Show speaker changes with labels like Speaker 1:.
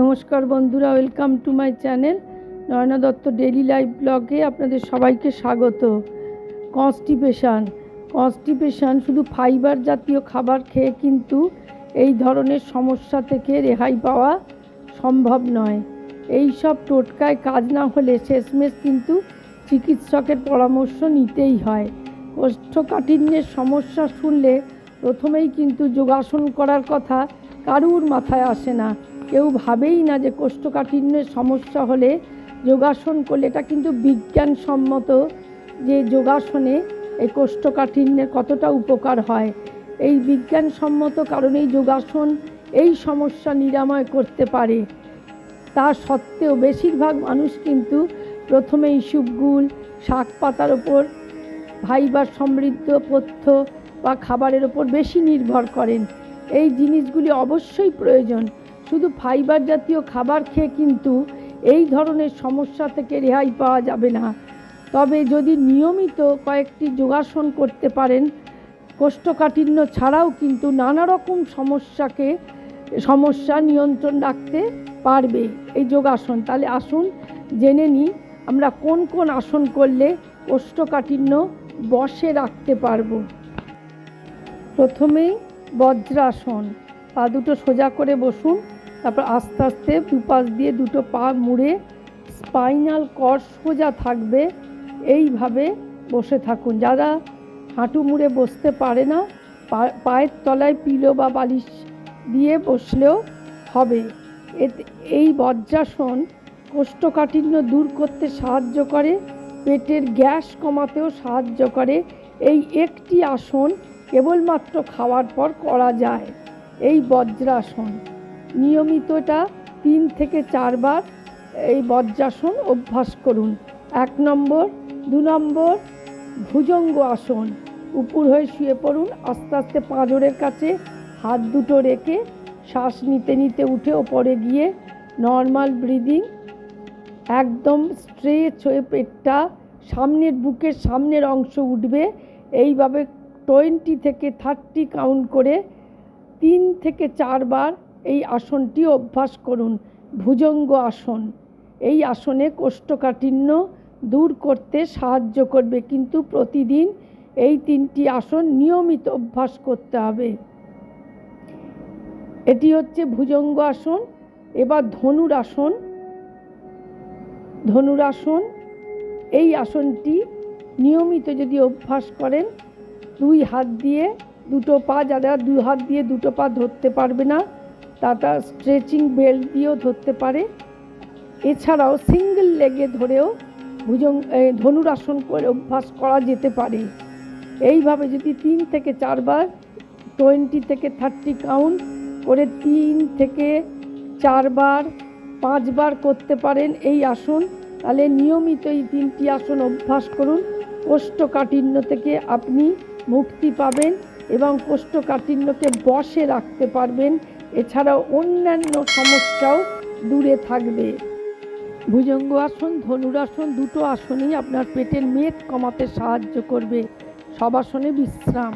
Speaker 1: নমস্কার বন্ধুরা, welcome to my channel Nayana Dutta daily life ব্লগে আপনাদের সবাইকে স্বাগত। কনস্টিপেশান। কনস্টিপেশান শুধু ফাইবার জাতীয় খাবার খেয়ে কিন্তু এই ধরনের সমস্যা থেকে রেহাই পাওয়া সম্ভব নয়। এই সব টোটকায় কাজ না হলে শেষমেশ কিন্তু চিকিৎসকের পরামর্শ নিতেই হয়। কোষ্ঠকাঠিন্যের সমস্যা শুনলে প্রথমেই কিন্তু যোগাসন করার কথা কারুর মাথায় আসে না। কেউ ভাবেই না যে কোষ্ঠকাঠিন্যের সমস্যা হলে যোগাসন করলে, এটা কিন্তু বিজ্ঞানসম্মত যে যোগাসনে এই কোষ্ঠকাঠিন্যের কতটা উপকার হয়। এই বিজ্ঞানসম্মত কারণেই যোগাসন এই সমস্যা নিরাময় করতে পারে। তা সত্ত্বেও বেশিরভাগ মানুষ কিন্তু প্রথমে ইসুপগুল শাক পাতার ওপর ফাইবার সমৃদ্ধ পথ্য বা খাবারের ওপর বেশি নির্ভর করেন। এই জিনিসগুলি অবশ্যই প্রয়োজন। শুধু ফাইবার জাতীয় খাবার খেয়ে কিন্তু এই ধরনের সমস্যা থেকে রেহাই পাওয়া যাবে না। তবে যদি নিয়মিত কয়েকটি যোগাসন করতে পারেন, কোষ্ঠকাঠিন্য ছাড়াও কিন্তু নানা রকম সমস্যাকে, সমস্যা নিয়ন্ত্রণ রাখতে পারবে এই যোগাসন। তাহলে আসুন জেনে নিই আমরা কোন কোন আসন করলে কোষ্ঠকাঠিন্য বশে রাখতে পারব। প্রথমেই বজ্রাসন, পা দুটো সোজা করে বসুন। তারপর আস্তে আস্তে দুপাশ দিয়ে দুটো পা মুড়ে স্পাইনাল কর সোজা থাকবে। এইভাবে বসে থাকুন। যারা হাঁটু মুড়ে বসতে পারে না পায়ের তলায় পিলো বা বালিশ দিয়ে বসলেও হবে। এতে এই বজ্রাসন কোষ্ঠকাঠিন্য দূর করতে সাহায্য করে, পেটের গ্যাস কমাতেও সাহায্য করে। এই একটি আসন কেবলমাত্র খাওয়ার পর করা যায়। এই বজ্রাসন নিয়মিত এটা তিন থেকে চারবার এই বজ্রাসন অভ্যাস করুন। এক নম্বর, দু নম্বর, ভুজঙ্গ আসন। উপর হয়ে শুয়ে পড়ুন, আস্তে আস্তে পাঁজরের কাছে হাত দুটো রেখে শ্বাস নিতে নিতে উঠে ওপরে গিয়ে নর্মাল ব্রিদিং একদম স্ট্রেচ হয়ে পেটটা সামনের বুকের সামনের অংশ উঠবে। এইভাবে টোয়েন্টি থেকে থার্টি কাউন্ট করে তিন থেকে চারবার এই আসনটি অভ্যাস করুন, ভুজঙ্গ আসন। এই আসনে কোষ্ঠকাঠিন্য দূর করতে সাহায্য করবে, কিন্তু প্রতিদিন এই তিনটি আসন নিয়মিত অভ্যাস করতে হবে। এটি হচ্ছে ভুজঙ্গ আসন, এবার ধনুর আসন। ধনুরাসন এই আসনটি নিয়মিত যদি অভ্যাস করেন, দুই হাত দিয়ে দুটো পা, যারা দুই হাত দিয়ে দুটো পা ধরতে পারবে না তারা স্ট্রেচিং বেল্ট দিয়েও ধরতে পারে। এছাড়াও সিঙ্গেল লেগে ধরেও ভুজং এ, ধনুরাসন করে অভ্যাস করা যেতে পারে। এইভাবে যদি তিন থেকে চারবার টোয়েন্টি থেকে থার্টি কাউন্ট করে তিন থেকে চারবার পাঁচবার করতে পারেন এই আসন তাহলে নিয়মিত এই তিনটি আসন অভ্যাস করুন। কোষ্ঠকাঠিন্য থেকে আপনি মুক্তি পাবেন এবং কোষ্ঠকাঠিন্যকে বশে রাখতে পারবেন এছাড়াও অন্যান্য সমস্যাও দূরে থাকবে। ভুজঙ্গ আসন ধনুরাসন দুটো আসনই আপনার পেটের মেদ কমাতে সাহায্য করবে। সব আসনে বিশ্রাম।